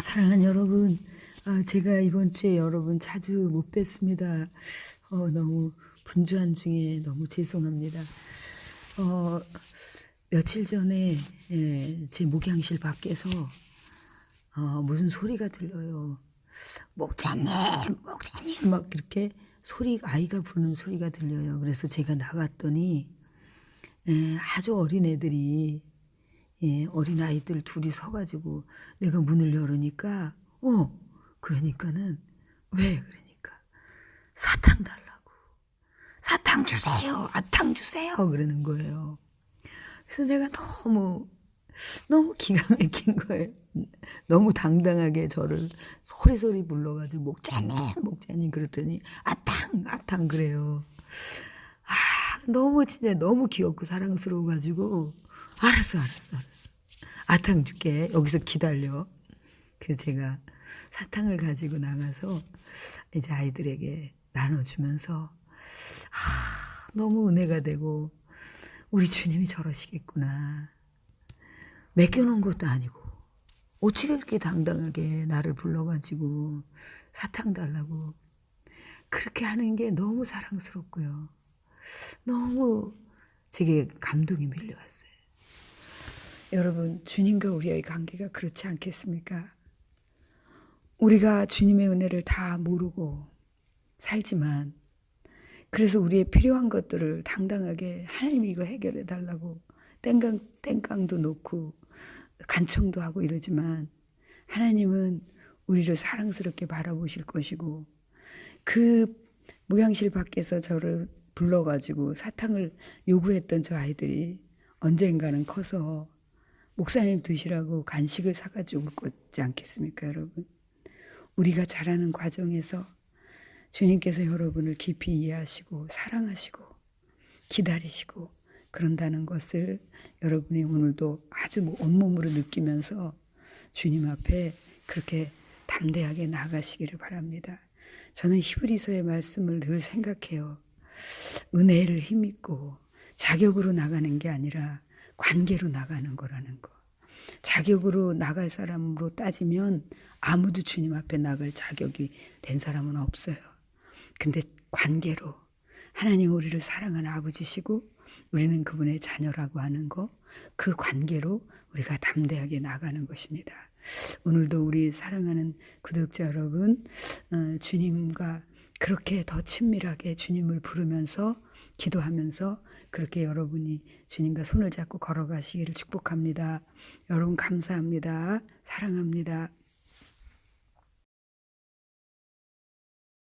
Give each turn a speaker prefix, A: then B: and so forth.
A: 사랑하는 여러분, 아, 제가 이번 주에 여러분 자주 못 뵀습니다. 어, 너무 분주한 중에 너무 죄송합니다. 어, 며칠 전에 예, 제 목양실 밖에서 어, 무슨 소리가 들려요. 목자님, 목자님 막 이렇게 소리 아이가 부르는 소리가 들려요. 그래서 제가 나갔더니 예, 아주 어린 애들이 예, 어린 아이들 둘이 서가지고 내가 문을 열으니까 어 그러니까는 왜 그러니까 사탕 달라고 사탕 주세요 아탕 주세요 그러는 거예요. 그래서 내가 너무 너무 기가 막힌 거예요. 너무 당당하게 저를 소리소리 불러가지고 목자님 목자님 그랬더니 아탕 아탕 그래요. 아 너무 진짜 너무 귀엽고 사랑스러워가지고 알았어 알았어 알았어 아탕 줄게 여기서 기다려. 그래서 제가 사탕을 가지고 나가서 이제 아이들에게 나눠주면서 아 너무 은혜가 되고 우리 주님이 저러시겠구나. 맡겨놓은 것도 아니고 어떻게 그렇게 당당하게 나를 불러가지고 사탕 달라고 그렇게 하는 게 너무 사랑스럽고요. 너무 제게 감동이 밀려왔어요. 여러분, 주님과 우리의 관계가 그렇지 않겠습니까? 우리가 주님의 은혜를 다 모르고 살지만 그래서 우리의 필요한 것들을 당당하게 하나님 이거 해결해 달라고 땡강 땡깡도 놓고 간청도 하고 이러지만 하나님은 우리를 사랑스럽게 바라보실 것이고 그 모양실 밖에서 저를 불러가지고 사탕을 요구했던 저 아이들이 언젠가는 커서 목사님 드시라고 간식을 사가지고 꽂지 않겠습니까, 여러분? 우리가 자라는 과정에서 주님께서 여러분을 깊이 이해하시고 사랑하시고 기다리시고 그런다는 것을 여러분이 오늘도 아주 뭐 온몸으로 느끼면서 주님 앞에 그렇게 담대하게 나가시기를 바랍니다. 저는 히브리서의 말씀을 늘 생각해요. 은혜를 힘입고 자격으로 나가는 게 아니라 관계로 나가는 거라는 거. 자격으로 나갈 사람으로 따지면 아무도 주님 앞에 나갈 자격이 된 사람은 없어요. 근데 관계로 하나님 우리를 사랑하는 아버지시고 우리는 그분의 자녀라고 하는 거, 그 관계로 우리가 담대하게 나가는 것입니다. 오늘도 우리 사랑하는 구독자 여러분, 어, 주님과 그렇게 더 친밀하게 주님을 부르면서 기도하면서 그렇게 여러분이 주님과 손을 잡고 걸어가시기를 축복합니다. 여러분 감사합니다. 사랑합니다.